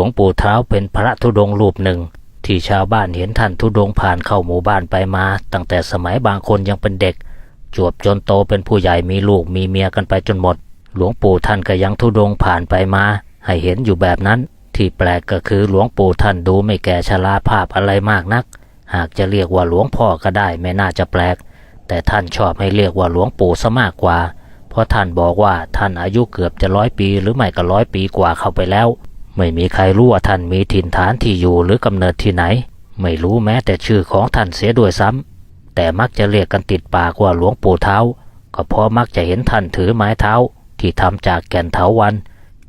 วงปู่เท้าเป็นพระธุดงรูปหนึ่ง ที่ชาวบ้านเห็นท่านธุดงผ่านเข้าหมู่บ้านไปมา ตั้งแต่สมัยบางคนยังเป็นเด็ก จวบจนโตเป็นผู้ใหญ่มีลูกมีเมียกันไปจนหมด หลวงปู่ท่านก็ยังธุดงผ่านไปมา ให้เห็นอยู่แบบนั้น ที่แปลกก็คือหลวงปู่ท่านดูไม่แก่ชราภาพอะไรมากนัก หากจะเรียกว่าหลวงพ่อก็ได้ไม่น่าจะแปลก แต่ท่านชอบให้เรียกว่าหลวงปู่ซะมากกว่า เพราะท่านบอกว่าท่านอายุเกือบจะร้อยปีหรือไม่ก็ร้อยปีกว่าเข้าไปแล้ว ไม่มีใครรู้ว่าท่านมีถิ่นฐานที่อยู่หรือกำเนิดที่ไหน ไม่รู้แม้แต่ชื่อของท่านเสียด้วยซ้ำแต่มักจะเรียกกันติดปากว่าหลวงปู่เท้า ก็เพราะมักจะเห็นท่านถือไม้เท้า ที่ทำจากแก่นเถาวัน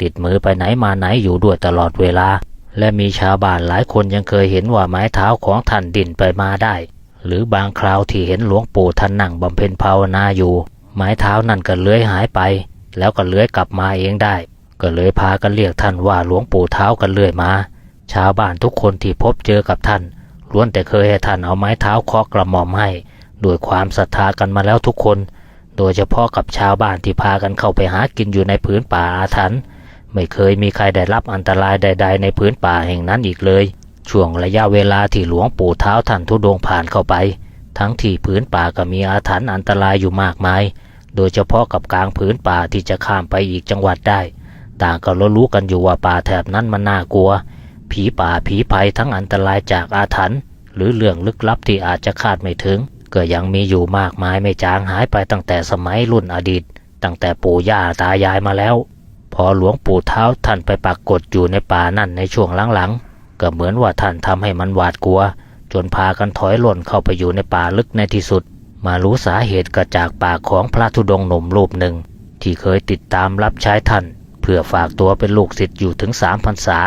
ติดมือไปไหนมาไหนอยู่ด้วยตลอดเวลา และมีชาวบ้านหลายคนยังเคยเห็นว่าไม้เท้าของท่านดิ่นไปมาได้ หรือบางคราวที่เห็นหลวงปู่ท่านนั่งบำเพ็ญภาวนาอยู่ ไม้เท้านั่นก็เลื้อยหายไป แล้วก็เลื้อยกลับมาเองได้ ก็เลยพากันเรียกท่านว่าหลวงปู่เท้ากันเรื่อยมา ชาวบ้านทุกคนที่พบเจอกับท่านล้วนแต่เคยให้ท่านเอาไม้เท้าเคาะกระหม่อมให้ด้วยความศรัทธากันมาแล้วทุกคน โดยเฉพาะกับชาวบ้านที่พากันเข้าไปหากินอยู่ในพื้นป่าอาถรรพ์ไม่เคยมีใครได้รับอันตรายใด ๆ ในพื้นป่าแห่งนั้นอีกเลย ช่วงระยะเวลาที่หลวงปู่เท้าท่านทุดงผ่านเข้าไป ทั้งที่พื้นป่าก็มีอาถรรพ์อันตรายอยู่มากมาย โดยเฉพาะกับกลางพื้นป่าที่จะข้ามไปอีกจังหวัดได้ ต่างก็รู้กันอยู่ว่าป่าแถบนั้นมันน่ากลัว ผีป่าผีภัยทั้งอันตรายจากอาถรรพ์หรือเรื่องลึกลับที่อาจจะคาดไม่ถึง ก็ยังมีอยู่มากมายไม่จางหายไปตั้งแต่สมัยรุ่นอดีต ตั้งแต่ปู่ย่าตายายมาแล้ว พอหลวงปู่เท้าท่านไปปรากฏอยู่ในป่านั่นในช่วงหลังๆก็เหมือนว่าท่านทำให้มันหวาดกลัว จนพากันถอยหล่นเข้าไปอยู่ในป่าลึกในที่สุด มารู้สาเหตุก็จากปากของพระธุดงค์หนุ่มรูปหนึ่ง ที่เคยติดตามรับใช้ท่าน เพื่อฝากตัวเป็นลูกศิษย์อยู่ถึงสามพรรษา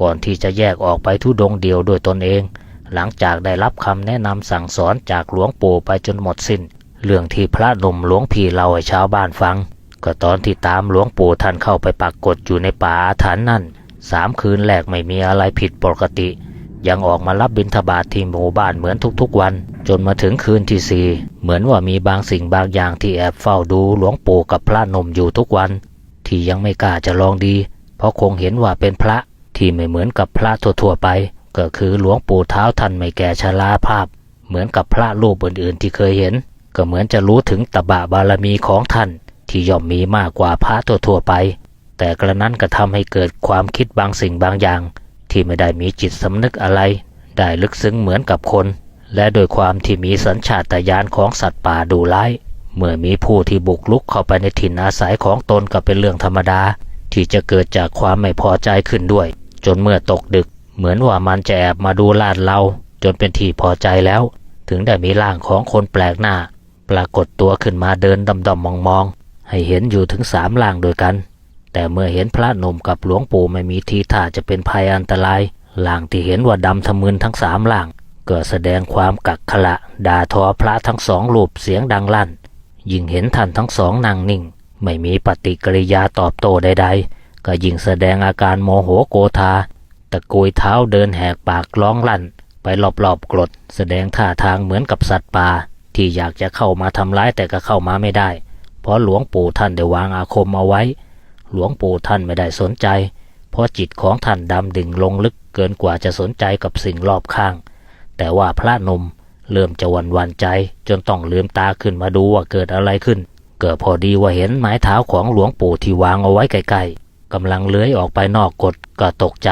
ก่อนที่จะแยกออกไปทุดงเดียวด้วยตนเอง หลังจากได้รับคำแนะนำสั่งสอนจากหลวงปู่ไปจนหมดสิน้น เรื่องที่พระนมหลวงพี่เล่าให้ชาวบ้านฟัง ก็ตอนที่ตามหลวงปู่ท่านเข้าไปปรากฏอยู่ในป่าอาถรรพ์นั่นสามคืนแรกไม่มีอะไรผิดปกติ ยังออกมารับบิณฑบาตทที่หมู่บ้านเหมือนทุกๆวัน จนมาถึงคืนที่สี่เหมือนว่ามีบางสิ่งบางอย่างที่แอบเฝ้าดูหลวงปู่กับพระนมอยู่ทุกวัน ที่ยังไม่กล้าจะลองดี เพราะคงเห็นว่าเป็นพระที่ไม่เหมือนกับพระทั่วๆไป ก็คือหลวงปู่เท้าท่านไม่แก่ชราภาพ เหมือนกับพระรูปอื่น ๆ ที่เคยเห็น ก็เหมือนจะรู้ถึงตบะบารมีของท่าน ที่ย่อมมีมากกว่าพระทั่วๆไป แต่กระนั้นก็ทำให้เกิดความคิดบางสิ่งบางอย่าง ที่ไม่ได้มีจิตสำนึกอะไร ได้ลึกซึ้งเหมือนกับคน และโดยความที่มีสัญชาตญาณของสัตว์ป่าดูร้าย เมื่อมีผู้ที่บุกลุกเข้าไปในถิ่นอาศัยของตนก็เป็นเรื่องธรรมดา ที่จะเกิดจากความไม่พอใจขึ้นด้วย จนเมื่อตกดึก เหมือนว่ามันจะแอบมาดูลาดเรา จนเป็นที่พอใจแล้ว ถึงได้มีร่างของคนแปลกหน้า ปรากฏตัวขึ้นมาเดินดำดำมองมองให้เห็นอยู่ถึงสามร่างโดยกัน แต่เมื่อเห็นพระหนุ่มกับหลวงปู่ไม่มีทีท่าจะเป็นภัยอันตรายร่างที่เห็นว่าดำทะมึนทั้งสามร่างก็แสดงความกักขละด่าทอพระทั้งสองรูปเสียงดังลั่น ยิ่งเห็นท่านทั้งสองนั่งนิ่ง ไม่มีปฏิกิริยาตอบโต้ใดๆ ก็ยิ่งแสดงอาการโมโหโกธาตะกุยเท้าเดินแหกปากร้องลั่น ไปรอบๆกรด แสดงท่าทางเหมือนกับสัตว์ป่าที่อยากจะเข้ามาทำร้ายแต่ก็เข้ามาไม่ได้ เพราะหลวงปู่ท่านได้วางอาคมเอาไว้ หลวงปู่ท่านไม่ได้สนใจ เพราะจิตของท่านดำดิ่งลงลึกเกินกว่าจะสนใจกับสิ่งรอบข้าง แต่ว่าพระนม เริ่มจะวันวันใจ จนต้องลืมตาขึ้นมาดูว่าเกิดอะไรขึ้น เกิดพอดีว่าเห็นไม้เท้าของหลวงปู่ที่วางเอาไว้ใกล้ๆกำลังเลื้อยออกไปนอกกฎก็ตกใจ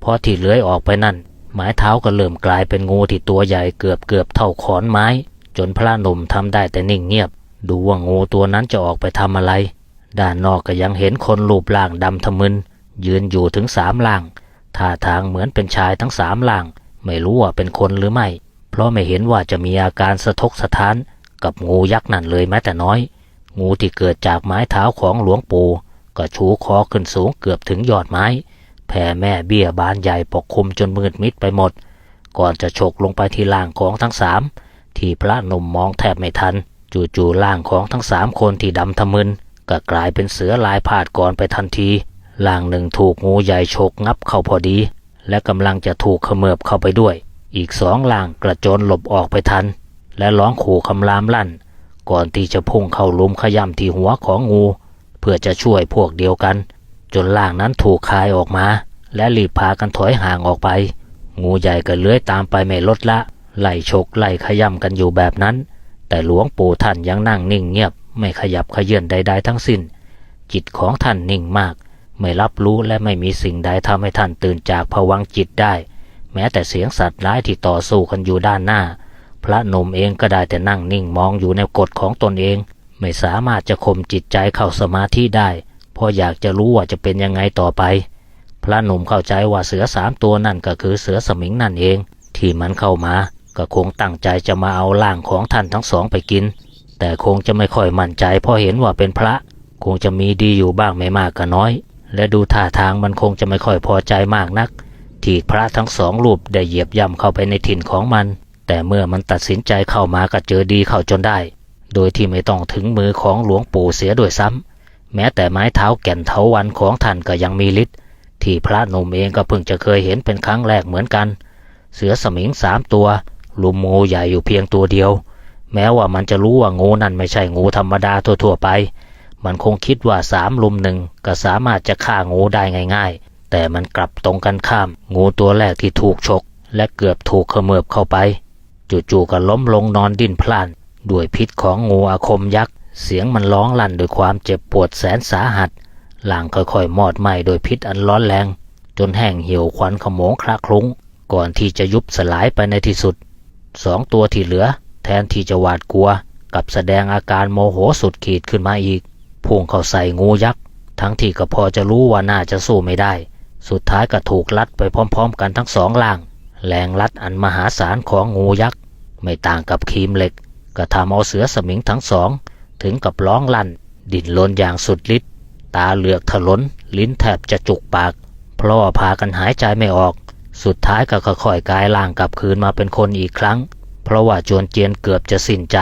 เพราะที่เลื้อยออกไปนั่น ไม้เท้าก็เริ่มกลายเป็นงูที่ตัวใหญ่เกือบเกือบเท่าขอนไม้ จนพระหนุ่มทำได้แต่นิ่งเงียบ ดูว่างูตัวนั้นจะออกไปทำอะไร ด้านนอกก็ยังเห็นคนรูปร่างดำทะมึนยืนอยู่ถึงสามล่างท่าทางเหมือนเป็นชายทั้งสามล่าง ไม่รู้ว่าเป็นคนหรือไม่ เพราะไม่เห็นว่าจะมีอาการสะทกสะท้านกับงูยักษ์นั่นเลยแม้แต่น้อย งูที่เกิดจากไม้เท้าของหลวงปู่ก็ชูคอขึ้นสูงเกือบถึงยอดไม้ แผ่แม่เบี้ยบานใหญ่ปกคลุมจนมืดมิดไปหมด ก่อนจะฉกลงไปที่ล่างของทั้งสามที่พระนุ่มมองแทบไม่ทัน จู่ๆล่างของทั้งสามคนที่ดำทะมึนก็กลายเป็นเสือลายพาดก่อนไปทันทีล่างหนึ่งถูกงูใหญ่ฉกงับเข้าพอดี และกำลังจะถูกเขมือบเข้าไปด้วย อีกสองล่างกระโจนหลบออกไปทัน และร้องขู่คำรามลั่น ก่อนที่จะพุ่งเข้าลุมขย่ำที่หัวของงู เพื่อจะช่วยพวกเดียวกัน จนล่างนั้นถูกคายออกมา และรีบพากันถอยห่างออกไป งูใหญ่ก็เลื้อยตามไปไม่ลดละไล่ฉกไล่ขย่ำกันอยู่แบบนั้น แต่หลวงปู่ท่านยังนั่งนิ่งเงียบ ไม่ขยับขยื่นใด ๆ ทั้งสิ้น จิตของท่านนิ่งมาก ไม่รับรู้และไม่มีสิ่งใดทำให้ท่านตื่นจากภวังจิตได้ แม้แต่เสียงสัตว์ร้ายที่ต่อสู้กันอยู่ด้านหน้า พระหนุ่มเองก็ได้แต่นั่งนิ่งมองอยู่ในกฎของตนเอง ไม่สามารถจะข่มจิตใจเข้าสมาธิได้ เพราะอยากจะรู้ว่าจะเป็นยังไงต่อไป พระหนุ่มเข้าใจว่าเสือสามตัวนั่นก็คือเสือสมิงนั่นเอง ที่มันเข้ามาก็คงตั้งใจจะมาเอาร่างของท่านทั้งสองไปกิน แต่คงจะไม่ค่อยมั่นใจเพราะเห็นว่าเป็นพระ คงจะมีดีอยู่บ้างไม่มากก็น้อย และดูท่าทางมันคงจะไม่ค่อยพอใจมากนัก ที่พระทั้งสองรูปได้เหยียบย่ำเข้าไปในถิ่นของมัน แต่เมื่อมันตัดสินใจเข้ามาก็เจอดีเข้าจนได้ โดยที่ไม่ต้องถึงมือของหลวงปู่เสียด้วยซ้ำ แม้แต่ไม้เท้าแก่นเถาวันของท่านก็ยังมีฤทธิ์ที่พระนุ่มเองก็เพิ่งจะเคยเห็นเป็นครั้งแรกเหมือนกัน เสือสมิงสามตัวลุมงูใหญ่อยู่เพียงตัวเดียว แม้ว่ามันจะรู้ว่างูนั่นไม่ใช่งูธรรมดาทั่วๆไป มันคงคิดว่าสามลุมหนึ่งก็สามารถจะฆ่างูได้ง่ายๆ แต่มันกลับตรงกันข้าม งูตัวแรกที่ถูกฉกและเกือบถูกเขมือบเข้าไป จู่ๆก็ล้มลงนอนดิ้นพล่านด้วยพิษของงูอาคมยักษ์เสียงมันร้องลั่นด้วยความเจ็บปวดแสนสาหัสหลังค่อยๆมอดไหม้โดยพิษอันร้อนแรง จนแห้งเหี่ยวควันขโมงคละคลุ้ง ก่อนที่จะยุบสลายไปในที่สุดสองตัวที่เหลือ แทนที่จะหวาดกลัว กับแสดงอาการโมโหสุดขีดขึ้นมาอีกพุ่งเข้าใส่งูยักษ์ ทั้งที่ก็พอจะรู้ว่าน่าจะสู้ไม่ได้ สุดท้ายก็ถูกลัดไปพร้อมๆ กันทั้งสองล่าง แรงลัดอันมหาศาลของงูยักษ์ ไม่ต่างกับครีมเหล็ก ก็ทำเอาเสือสมิงทั้งสอง ถึงกับร้องลั่น ดิ้นรนอย่างสุดฤทธิ์ตาเหลือกถลน ลิ้นแทบจะจุกปาก เพราะว่าพากันหายใจไม่ออก สุดท้ายก็ค่อยๆกายร่างกลับคืนมาเป็นคนอีกครั้ง เพราะว่าจวนเจียนเกือบจะสิ้นใจ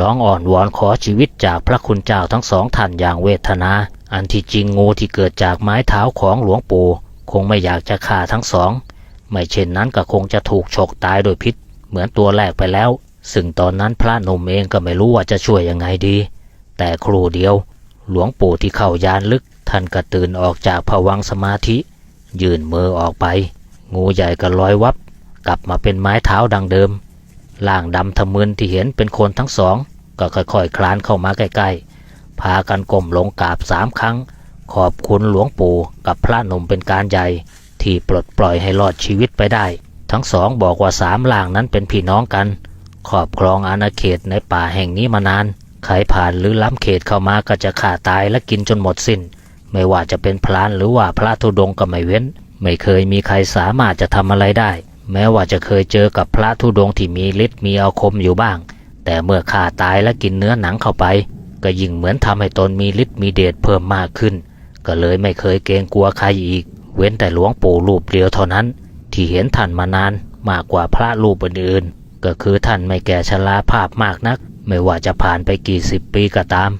ร้องอ่อนวอนขอชีวิตจากพระคุณเจ้าทั้งสองท่านอย่างเวทนา อันที่จริงงูที่เกิดจากไม้เท้าของหลวงปู่คงไม่อยากจะฆ่าทั้งสอง ไม่เช่นนั้นก็คงจะถูกฉกตายโดยพิษ เหมือนตัวแรกไปแล้ว ซึ่งตอนนั้นพระนมเองก็ไม่รู้ว่าจะช่วยยังไงดี แต่ครูเดียว หลวงปู่ที่เข้ายานลึก ท่านก็ตื่นออกจากภวังสมาธิ ยื่นมือออกไป งูใหญ่ก็ลอยวับ กลับมาเป็นไม้เท้าดังเดิมล่างดำทะมึนที่เห็นเป็นคนทั้งสอง ก็ค่อยๆคลานเข้ามาใกล้ๆ พากันก้มลงกราบสามครั้ง ขอบคุณหลวงปู่กับพระหนุ่มเป็นการใหญ่ ที่ปลดปล่อยให้รอดชีวิตไปได้ ทั้งสองบอกว่าสามล่างนั้นเป็นพี่น้องกัน ครอบครองอาณาเขตในป่าแห่งนี้มานานใครผ่านหรือล้ำเขตเข้ามาก็จะฆ่าตายและกินจนหมดสิน้น ไม่ว่าจะเป็นพลานหรือว่าพระธุดงค์ก็ไม่เว้น ไม่เคยมีใครสามารถจะทำอะไรได้ แม้ว่าจะเคยเจอกับพระธุดงค์ที่มีฤทธิ์มีอาคมอยู่บ้าง แต่เมื่อฆ่าตายและกินเนื้อหนังเข้าไป ก็ยิ่งเหมือนทำให้ตนมีฤทธิ์มีเดชเพิ่มมากขึ้น ก็เลยไม่เคยเกรงกลัวใครอีก เว้นแต่หลวงปู่รูปเดียวเท่านั้น ที่เห็นท่านมานานมากกว่าพระรูปอื่นๆ ก็คือท่านไม่แก่ชราภาพมากนัก ไม่ว่าจะผ่านไปกี่สิบปีก็ตาม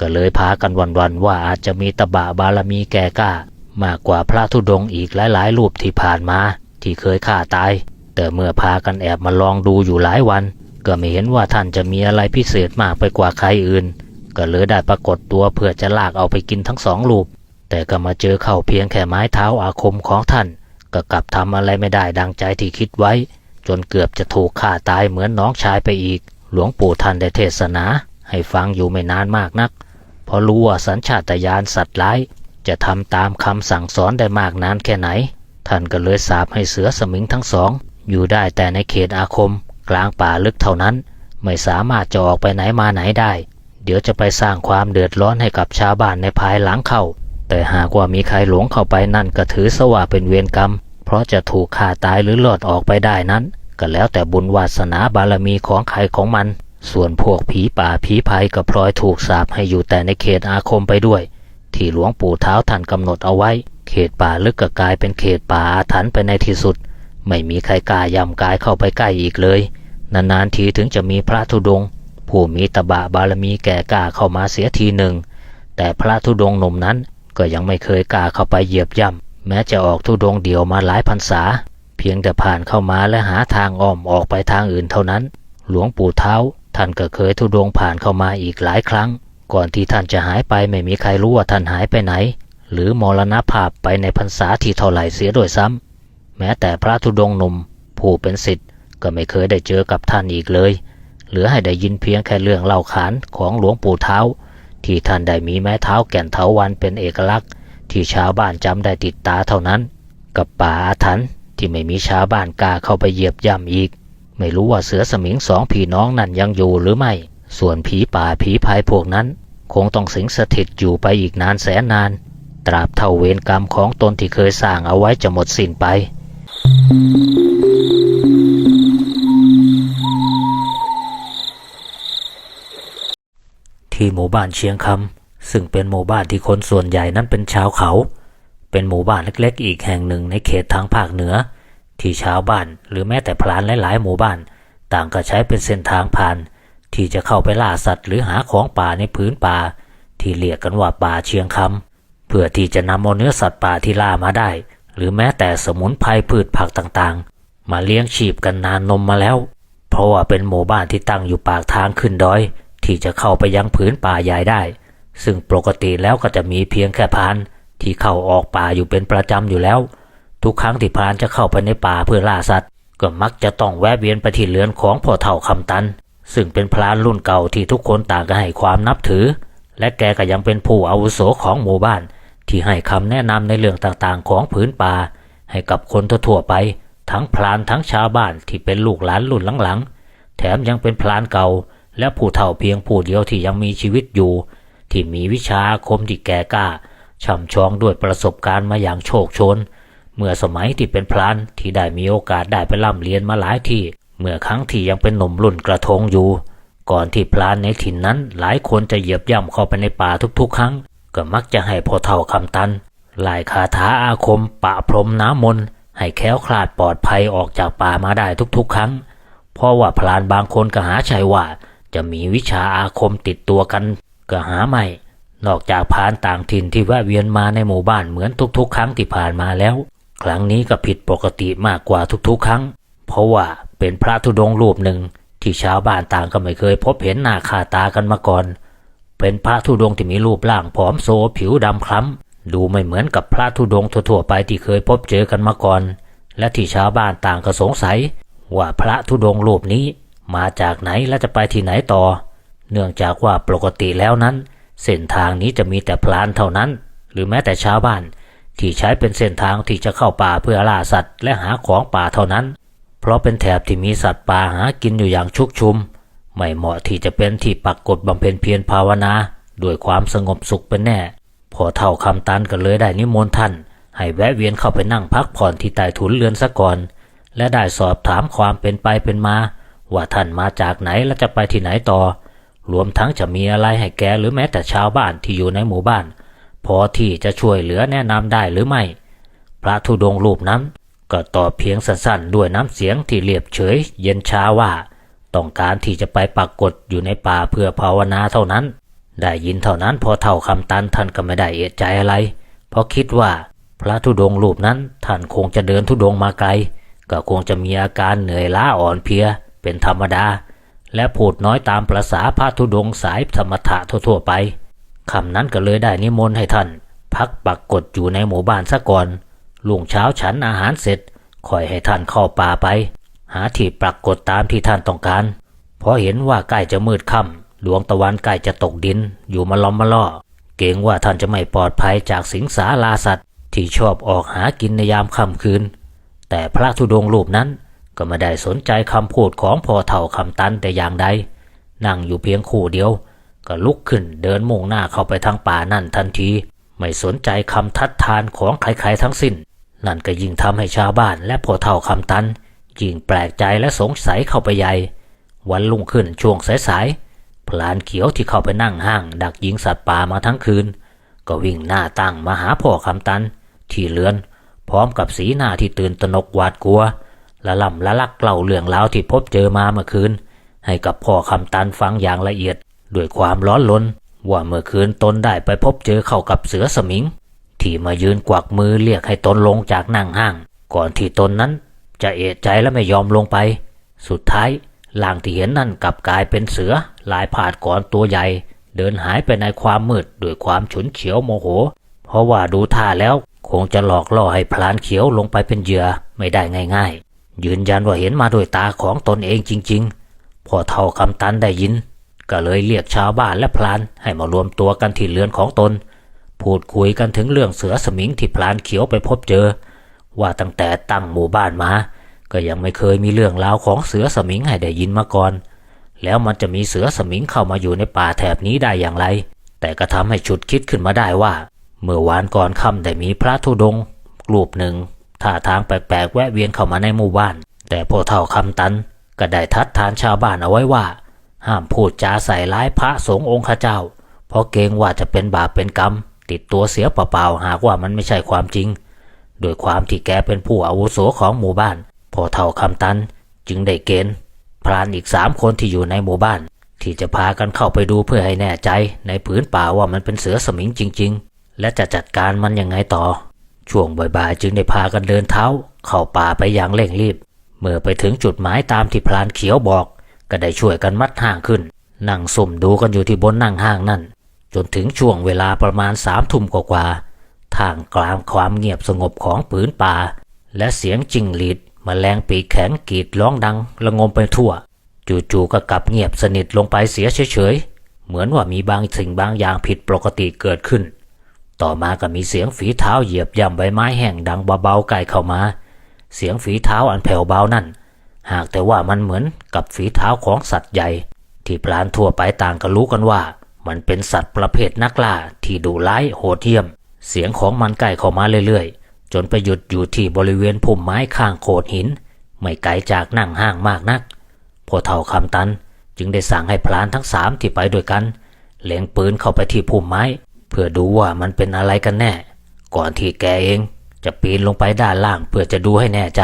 ก็เลยพากันวันๆว่าอาจจะมีตบะบารมีแก่กล้ามากกว่าพระธุดงอีกหลายๆรูปที่ผ่านมา ที่เคยฆ่าตาย แต่เมื่อพากันแอบมาลองดูอยู่หลายวัน ก็ไม่เห็นว่าท่านจะมีอะไรพิเศษมากไปกว่าใครอื่น ก็เลยได้ปรากฏตัวเพื่อจะลากเอาไปกินทั้งสองรูปแต่ก็มาเจอเข้าเพียงแค่ไม้เท้าอาคมของท่าน ก็กลับทำอะไรไม่ได้ดังใจที่คิดไว้ จนเกือบจะถูกฆ่าตายเหมือนน้องชายไปอีก หลวงปู่ท่านได้เทศนาให้ฟังอยู่ไม่นานมากนัก เพราะรู้ว่าสัญชาตญาณสัตว์ร้าย จะทำตามคำสั่งสอนได้มากนานแค่ไหน ท่านก็เลยสาบให้เสือสมิงทั้งสอง อยู่ได้แต่ในเขตอาคม กลางป่าลึกเท่านั้น ไม่สามารถจะออกไปไหนมาไหนได้ เดี๋ยวจะไปสร้างความเดือดร้อนให้กับชาวบ้านในภายหลังเข้าแต่หากว่ามีใครหลงเข้าไปนั่นก็ถือสว่าเป็นเวรกรรม เพราะจะถูกฆ่าตายหรือหลอดออกไปได้นั้น ก็แล้วแต่บุญวาสนาบารมีของใครของมัน ส่วนพวกผีป่าผีภัยก็พลอยถูกสาปให้อยู่แต่ในเขตอาคมไปด้วย ที่หลวงปู่เท้าท่านกำหนดเอาไว้ เขตป่าลึกก็กลายเป็นเขตป่าอาถรรพ์ไปในที่สุด ไม่มีใครกล้ายำกายเข้าไปใกล้อีกเลย นานๆทีถึงจะมีพระธุดงค์ ผู้มีตบะบารมีแก่กล้าเข้ามาเสียทีหนึ่ง แต่พระธุดงหนุ่มนั้นก็ยังไม่เคยกล้าเข้าไปเหยียบย่ำแม้จะออกธุดงเดี่ยวมาหลายพรรษา เพียงแต่ผ่านเข้ามาและหาทางอ้อมออกไปทางอื่นเท่านั้น หลวงปู่เท้า ท่านก็เคยธุดงผ่านเข้ามาอีกหลายครั้ง ก่อนที่ท่านจะหายไปไม่มีใครรู้ว่าท่านหายไปไหน หรือมรณภาพไปในพรรษาที่เท่าไหร่เสียโดยซ้ำแม้แต่พระธุดงหนุ่มผู้เป็นศิษย์ก็ไม่เคยได้เจอกับท่านอีกเลย หลือให้ได้ยินเพียงแค่เรื่องเล่าขานของหลวงปู่เท้า ที่ท่านได้มีไม้เท้าแก่นเถาวันเป็นเอกลักษณ์ ที่ชาวบ้านจำได้ติดตาเท่านั้น กับป่าอาถรรพ์ที่ไม่มีชาวบ้านกล้าเข้าไปเหยียบย่ำอีก ไม่รู้ว่าเสือสมิงสองพี่น้องนั่นยังอยู่หรือไม่ ส่วนผีป่าผีพายพวกนั้น คงต้องสิงสถิตอยู่ไปอีกนานแสนนาน ตราบเท่าเวรกรรมของตนที่เคยสร้างเอาไว้จะหมดสิ้นไป ที่หมู่บ้านเชียงคำซึ่งเป็นหมู่บ้านที่คนส่วนใหญ่นั้นเป็นชาวเขา เป็นหมู่บ้านเล็กๆ อีกแห่งหนึ่งในเขตทางภาคเหนือ ที่ชาวบ้านหรือแม้แต่พลานหลายๆหมู่บ้าน ต่างก็ใช้เป็นเส้นทางผ่าน ที่จะเข้าไปล่าสัตว์หรือหาของป่าในพื้นป่า ที่เรียกกันว่าป่าเชียงคำเพื่อที่จะนำเอาเนื้อสัตว์ป่าที่ล่ามาได้ หรือแม้แต่สมุนไพรพืชผักต่างๆ มาเลี้ยงชีพกันนานนมมาแล้ว เพราะว่าเป็นหมู่บ้านที่ตั้งอยู่ปากทางขึ้นดอย ที่จะเข้าไปยังผืนป่าใหญ่ได้ ซึ่งปกติแล้วก็จะมีเพียงแค่พรานที่เข้าออกป่าอยู่เป็นประจำอยู่แล้ว ทุกครั้งที่พรานจะเข้าไปในป่าเพื่อล่าสัตว์ ก็มักจะต้องแวะเวียนไปที่เรือนของพ่อเฒ่าคำตัน ซึ่งเป็นพรานรุ่นเก่าที่ทุกคนต่างก็ให้ความนับถือ และแกก็ยังเป็นผู้อาวุโสของหมู่บ้าน ที่ให้คำแนะนำในเรื่องต่างๆ ของผืนป่า ให้กับคนทั่วๆไป ทั้งพรานทั้งชาวบ้านที่เป็นลูกหลานรุ่นหลังๆ แถมยังเป็นพรานเก่า และผู้เฒ่าเพียงผู้เดียวที่ยังมีชีวิตอยู่ ที่มีวิชาคมที่แก่กล้าช่ำชองด้วยประสบการณ์มาอย่างโชคชน เมื่อสมัยที่เป็นพรานที่ได้มีโอกาสได้ไปร่ำเรียนมาหลายที่ เมื่อครั้งที่ยังเป็นหนุ่มรุ่นกระทงอยู่ ก่อนที่พรานในถิ่นนั้น หลายคนจะเหยียบย่ำเข้าไปในป่าทุกๆ ครั้ง ก็มักจะให้พ่อเฒ่าคำตันลายคาถาอาคมปะพรมน้ำมนต์ให้แค้วคลาดปลอดภัยออกจากป่ามาได้ทุกๆ ครั้ง เพราะว่าพรานบางคนก็หาชัยว่า จะมีวิชาอาคมติดตัวกันก็หาไม่ นอกจากพานต่างถิ่นที่แวะเวียนมาในหมู่บ้านเหมือนทุกๆ ครั้งที่ผ่านมาแล้ว ครั้งนี้ก็ผิดปกติมากกว่าทุกๆ ครั้ง เพราะว่าเป็นพระธุดงค์รูปหนึ่งที่ชาวบ้านต่างก็ไม่เคยพบเห็นหน้าค่าตากันมาก่อน เป็นพระธุดงค์ที่มีรูปร่างผอมโซผิวดำคล้ำ ดูไม่เหมือนกับพระธุดงค์ทั่วๆไปที่เคยพบเจอกันมาก่อน และที่ชาวบ้านต่างก็สงสัย ว่าพระธุดงค์รูปนี้ มาจากไหนและจะไปที่ไหนต่อ เนื่องจากว่าปกติแล้วนั้น เส้นทางนี้จะมีแต่พลานเท่านั้น หรือแม้แต่ชาวบ้าน ที่ใช้เป็นเส้นทางที่จะเข้าป่าเพื่อล่าสัตว์ และหาของป่าเท่านั้น เพราะเป็นแถบที่มีสัตว์ป่าหากินอยู่อย่างชุกชุม ไม่เหมาะที่จะเป็นที่ปักกดบำเพ็ญเพียรภาวนาด้วยความสงบสุขเป็นแน่ พอเท่าคำตันก็เลยได้นิมนต์ท่าน ให้แวะเวียนเข้าไปนั่งพักผ่อนที่ใต้ถุนเรือนซะก่อน และได้สอบถามความเป็นไปเป็นมา ว่าท่านมาจากไหนและจะไปที่ไหนต่อ รวมทั้งจะมีอะไรให้แกหรือแม้แต่ชาวบ้านที่อยู่ในหมู่บ้าน พอที่จะช่วยเหลือแนะนำได้หรือไม่ พระธุดงรูปนั้น ก็ตอบเพียงสั้นๆ ด้วยน้ำเสียงที่เรียบเฉย เย็นช้าว่า ต้องการที่จะไปปักกฏอยู่ในป่าเพื่อภาวนาเท่านั้น ได้ยินเท่านั้นพอเท่าคำตันท่านก็ไม่ได้เอะใจอะไร เพราะคิดว่าพระธุดงรูปนั้นท่านคงจะเดินธุดงมาไกล ก็คงจะมีอาการเหนื่อยล้าอ่อนเพลีย เป็นธรรมดา และพูดน้อยตามประษาพระธุดงค์สายธรรมถะทั่วๆไปคำนั้นก็เลยได้นิมนต์ให้ท่าน พักปักกฏอยู่ในหมู่บ้านซะก่อนลุงเช้าฉันอาหารเสร็จคอยให้ท่านเข้าป่าไป หาที่ปรากฏตามที่ท่านต้องการ เพราะเห็นว่าใกล้จะมืดค่ำดวงตะวันใกล้จะตกดิน อยู่มาล้อมมาล่อ เกรงว่าท่านจะไม่ปลอดภัยจากสิงสาราสัตว์ ที่ชอบออกหากินในยามค่ำคืน แต่พระธุดงค์รูปนั้น ก็ไม่ได้สนใจคำพูดของพ่อเฒ่าคำตันแต่อย่างใด นั่งอยู่เพียงคู่เดียว ก็ลุกขึ้นเดินมุ่งหน้าเข้าไปทางป่านั่นทันที ไม่สนใจคำทัดทานของใครๆทั้งสิ้น นั่นก็ยิ่งทำให้ชาวบ้านและพ่อเฒ่าคำตัน ยิ่งแปลกใจและสงสัยเข้าไปใหญ่ วันรุ่งขึ้นช่วงสายๆพลานเขียวที่เข้าไปนั่งห้าง ดักยิงสัตว์ป่ามาทั้งคืน ก็วิ่งหน้าตั้งมาหาพ่อคำตัน ที่เรือน พร้อมกับสีหน้าที่ตื่นตระหนกหวาดกลัว ละล่ำละลักเล่าเรื่องราวที่พบเจอมาเมื่อคืน ให้กับพ่อคำตันฟังอย่างละเอียด ด้วยความร้อนรนว่าเมื่อคืนตนได้ไปพบเจอเข้ากับเสือสมิง ที่มายืนกวักมือเรียกให้ตนลงจากนั่งห้าง ก่อนที่ตนนั้น จะเอะใจและไม่ยอมลงไป สุดท้ายล่างที่เห็นนั่นกลับกลายเป็นเสือลายผาดก่อนตัวใหญ่ เดินหายไปในความมืดด้วยความฉุนเฉียวโมโห เพราะว่าดูท่าแล้วคงจะหลอกล่อให้พลานเขียวลงไปเป็นเหยื่อไม่ได้ง่ายๆ ยืนยันว่าเห็นมาด้วยตาของตนเองจริง ๆพอเท่าคำตันได้ยิน ก็เลยเรียกชาวบ้านและพลานให้มารวมตัวกันที่เรือนของตน พูดคุยกันถึงเรื่องเสือสมิงที่พลานเขียวไปพบเจอ ว่าตั้งแต่ตั้งหมู่บ้านมา ก็ยังไม่เคยมีเรื่องราวของเสือสมิงให้ได้ยินมาก่อน แล้วมันจะมีเสือสมิงเข้ามาอยู่ในป่าแถบนี้ได้อย่างไร แต่ก็ทำให้ฉุดคิดขึ้นมาได้ว่า เมื่อวานก่อนค่ำได้มีพระธุดงค์รูปหนึ่ง ท่าทางแปลกๆแวะเวียนเข้ามาในหมู่บ้าน แต่พอเท่าคำตันก็ได้ทัดทานชาวบ้านเอาไว้ว่า ห้ามพูดจาใส่ร้ายพระสงฆ์องค์ข้าเจ้า เพราะเกรงว่าจะเป็นบาปเป็นกรรม ติดตัวเสียเปล่าๆหากว่ามันไม่ใช่ความจริง โดยความที่แกเป็นผู้อาวุโสของหมู่บ้าน พอเท่าคำตันจึงได้เกณฑ์พรานอีกสามคนที่อยู่ในหมู่บ้าน ที่จะพากันเข้าไปดูเพื่อให้แน่ใจในผืนป่าว่ามันเป็นเสือสมิงจริง ๆ และจะจัดการมันยังไงต่อ ช่วงบ่ายๆ จึงได้พากันเดินเท้า เข้าป่าไปอย่างเร่งรีบ เมื่อไปถึงจุดหมายตามที่พรานเขียวบอก ก็ได้ช่วยกันมัดห่างขึ้น นั่งสุ่มดูกันอยู่ที่บนนั่งห้างนั่น จนถึงช่วงเวลาประมาณสามทุ่มกว่าๆท่ามกลางความเงียบสงบของผืนป่า และเสียงจิงหรีดมแมลงปีกแข็งกรีดร้องดังระงมไปทั่ว จู่ๆก็กลับเงียบสนิทลงไปเสียเฉยๆเหมือนว่ามีบางสิ่งบางอย่างผิดปกติเกิดขึ้น ต่อมาก็มีเสียงฝีเท้าเหยียบย่ำใบไม้แห้งดังเบาๆใกล้เข้ามา เสียงฝีเท้าอันแผ่วเบานั่น หากแต่ว่ามันเหมือนกับฝีเท้าของสัตว์ใหญ่ ที่พลานทั่วไปต่างก็รู้กันว่า มันเป็นสัตว์ประเภทนักล่าที่ดุร้ายโหดเหี้ยม เสียงของมันใกล้เข้ามาเรื่อยๆ จนไปหยุดอยู่ที่บริเวณพุ่มไม้ข้างโขดหิน ไม่ไกลจากนั่งห้างมากนักพอเท่าคำตันจึงได้สั่งให้พลานทั้งสามที่ไปด้วยกันเล็งปืนเข้าไปที่พุ่มไม้ เพื่อดูว่ามันเป็นอะไรกันแน่ ก่อนที่แกเองจะปีนลงไปด้านล่างเพื่อจะดูให้แน่ใจ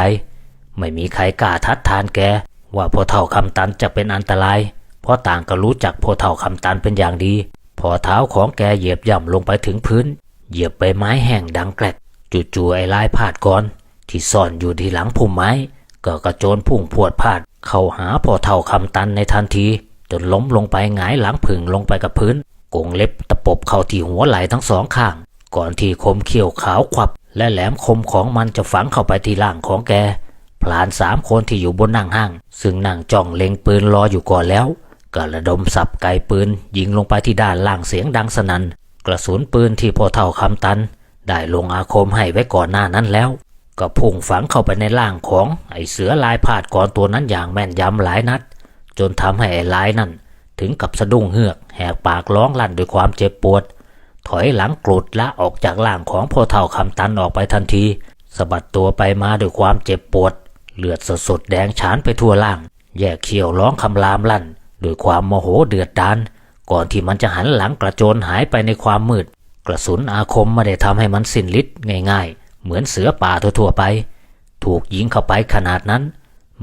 ไม่มีใครกล้าทัดทานแก ว่าพอเท่าคำตันจะเป็นอันตราย เพราะต่างก็รู้จักพอเท่าคำตันเป็นอย่างดี พอเท้าของแกเหยียบย่ำลงไปถึงพื้น เหยียบใบไม้แห้งดังแกรกจู่ๆไอ้ลายพาดก่อน ที่ซ่อนอยู่ที่หลังพุ่มไม้ ก็กระโจนพุ่งพวดพาด เข้าหาพอเท่าคำตันในทันที จนล้มลงไปหงายหลังผึ่งลงไปกับพื้น กงเล็บตะปบเข้าที่หัวไหล่ทั้งสองข้าง ก่อนที่คมเขี้ยวขาวขวับ และแหลมคมของมันจะฝังเข้าไปที่ร่างของแกพลานสามคนที่อยู่บนนั่งห้าง ซึ่งนั่งจ้องเล็งปืนรออยู่ก่อนแล้วก็ระดมสับไกปืน ยิงลงไปที่ด้านล่างเสียงดังสนัน่นกระสุนปืนที่พอเท่าคำตัน ได้ลงอาคมให้ไว้ก่อนหน้านั้นแล้ว ก็พุ่งฝังเข้าไปในร่างของไอเสือลายพาดก่อนตัวนั้นอย่างแม่นยำหลายนัด จนทำให้ไอ้ลายนั่น ถึงกับสะดุ้งเฮือก แหกปากร้องลั่นด้วยความเจ็บปวด ถอยหลังกรุดละออกจากร่างของพ่อเท่าคำตันออกไปทันทีสะบัดตัวไปมาด้วยความเจ็บปวด เลือดสดๆแดงฉานไปทั่วร่าง แยกเขี้ยวร้องคำรามลั่นด้วยความโมโหเดือดดานก่อนที่มันจะหันหลังกระโจนหายไปในความมืด กระสุนอาคมไม่ได้ทำให้มันสิ้นฤทธิ์ง่าย ๆ เหมือนเสือป่าทั่วๆไป ถูกยิงเข้าไปขนาดนั้น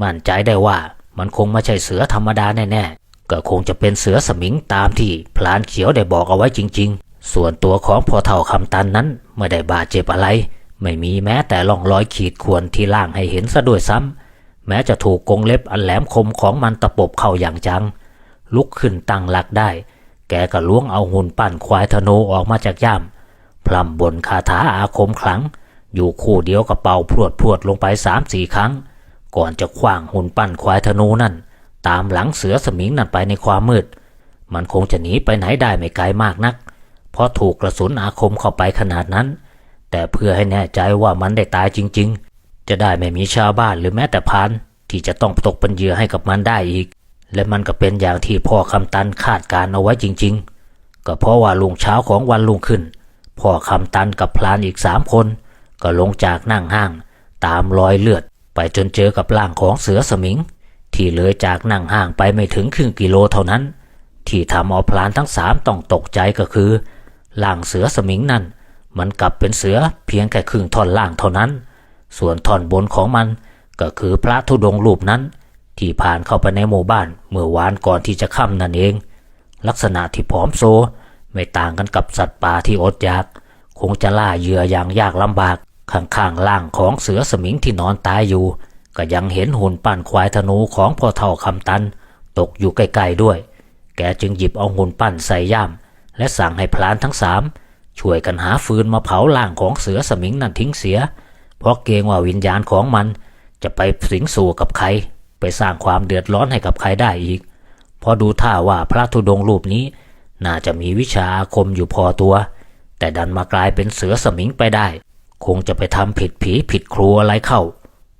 มั่นใจได้ว่ามันคงไม่ใช่เสือธรรมดาแน่ๆ ก็คงจะเป็นเสือสมิงตามที่พลานเขียวได้บอกเอาไว้จริง ๆ ส่วนตัวของพอเท่าคำตันนั้นไม่ได้บาดเจ็บอะไร ไม่มีแม้แต่ร่องรอยขีดข่วนที่ล่างให้เห็นซะด้วยซ้ำแม้จะถูกกงเล็บอันแหลมคมของมันตะปบเข้าอย่างจัง ลุกขึ้นตั้งหลักได้ แกก็ล้วงเอาหุ่นปั้นควายธนูออกมาจากย่ามพลัมบนคาถาอาคมขลังอยู่คู่เดียวกับเป่าพรวดพรวดลงไปสามสี่ครั้ง ก่อนจะคว้างหุ่นปั้นควายธนูนั่น ตามหลังเสือสมิงนั่นไปในความมืด มันคงจะหนีไปไหนได้ไม่ไกลมากนัก เพราะถูกกระสุนอาคมเข้าไปขนาดนั้น แต่เพื่อให้แน่ใจว่ามันได้ตายจริง ๆ จะได้ไม่มีชาวบ้านหรือแม้แต่พานที่จะต้องตกเป็นเหยื่อให้กับมันได้อีก และมันก็เป็นอย่างที่พ่อคำตันคาดการเอาไว้จริง ๆ ก็เพราะว่าลุงเช้าของวันลุงขึ้น พ่อคำตันกับพลานอีกสามคน ก็ลงจากนั่งห้าง ตามรอยเลือดไปจนเจอกับร่างของเสือสมิง ที่เลยจากนั่งห้างไปไม่ถึงครึ่งกิโลเท่านั้น ที่ทำเอาพลานทั้งสามต้องตกใจก็คือร่างเสือสมิงนั่น มันกลับเป็นเสือเพียงแค่ครึ่งท่อนล่างเท่านั้น ส่วนท่อนบนของมันก็คือพระธุดงค์รูปนั้น ที่ผ่านเข้าไปในหมู่บ้านเมื่อวานก่อนที่จะค่ำนั่นเอง ลักษณะที่ผอมโซ ไม่ต่างกันกับสัตว์ป่าที่อดอยาก คงจะล่าเหยื่ออย่างยากลำบากข้างๆล่างของเสือสมิงที่นอนตายอยู่ ก็ยังเห็นหุ่นปั้นควายธนูของพ่อเท่าคำตัน ตกอยู่ใกล้ๆด้วย แกจึงหยิบเอาหุ่นปั้นใส่ย่าม และสั่งให้พลานทั้งสามช่วยกันหาฟืนมาเผาล่างของเสือสมิงนั่นทิ้งเสีย เพราะเกรงว่าวิญญาณของมันจะไปสิงสู่กับใคร ไปสร้างความเดือดร้อนให้กับใครได้อีก พอดูท่าว่าพระธุดงค์รูปนี้ น่าจะมีวิชาอาคมอยู่พอตัว แต่ดันมากลายเป็นเสือสมิงไปได้ คงจะไปทำผิดผีผิดครูอะไรเข้า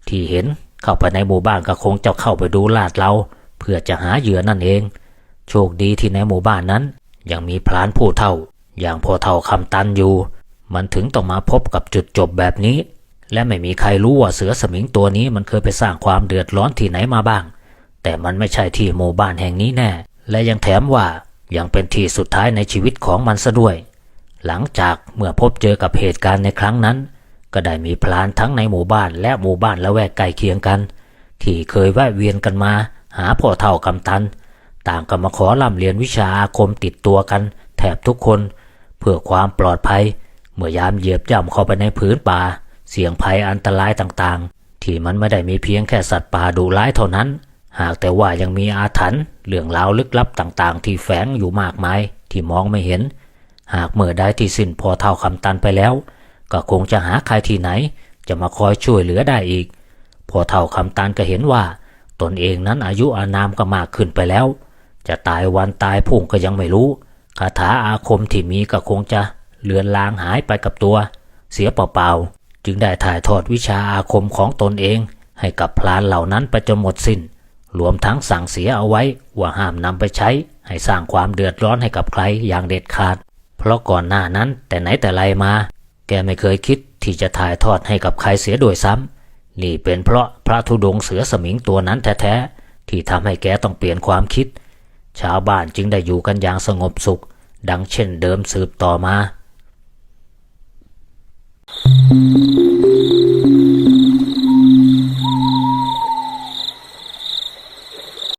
ที่เห็น เข้าไปในหมู่บ้านก็คงจะเข้าไปดูลาดเราเพื่อจะหาเหยื่อนั่นเอง โชคดีที่ในหมู่บ้านนั้น ยังมีพลานผู้เท่า อย่างพ่อเท่าคำตันอยู่ มันถึงต้องมาพบกับจุดจบแบบนี้ และไม่มีใครรู้ว่าเสือสมิงตัวนี้มันเคยไปสร้างความเดือดร้อนที่ไหนมาบ้าง แต่มันไม่ใช่ที่หมู่บ้านแห่งนี้แน่ และยังแถมว่ายังเป็นที่สุดท้ายในชีวิตของมันซะด้วย หลังจากเมื่อพบเจอกับเหตุการณ์ในครั้งนั้น ก็ได้มีพลานทั้งในหมู่บ้านและหมู่บ้านละแวกใกล้เคียงกัน ที่เคยแวะเวียนกันมา หาพ่อเท่ากำตัน ต่างก็มาขอร่ำเรียนวิชาอาคมติดตัวกันแทบทุกคน เพื่อความปลอดภัย เมื่อยามเหยียบย่ำเข้าไปในพื้นป่า เสี่ยงภัยอันตรายต่างๆ ที่มันไม่ได้มีเพียงแค่สัตว์ป่าดุร้ายเท่านั้น หากแต่ว่ายังมีอาถรรพ์เรื่องราวลึกลับต่างๆ ที่แฝงอยู่มากมายที่มองไม่เห็น หากเมื่อใดที่สิ้นพอเท่าคำตันไปแล้ว ก็คงจะหาใครที่ไหน จะมาคอยช่วยเหลือได้อีก พอเท่าคำตันก็เห็นว่า ตนเองนั้นอายุอานามก็มากขึ้นไปแล้ว จะตายวันตายพุ่งก็ยังไม่รู้คาถาอาคมที่มีก็คงจะเลือนลางหายไปกับตัว เสียเปล่าๆจึงได้ถ่ายทอดวิชาอาคมของตนเอง ให้กับพลานเหล่านั้นไปจนหมดสิ้น รวมทั้งสั่งเสียเอาไว้ว่าห้ามนำไปใช้ ให้สร้างความเดือดร้อนให้กับใครอย่างเด็ดขาด เพราะก่อนหน้านั้นแต่ไหนแต่ไรมา แกไม่เคยคิดที่จะถ่ายทอดให้กับใครเสียโดยซ้ำนี่เป็นเพราะพระธุดงเสือสมิงตัวนั้นแท้ๆที่ทำให้แกต้องเปลี่ยนความคิด ชาวบ้านจึงได้อยู่กันอย่างสงบสุข ดังเช่นเดิมสืบต่อมา Thank you.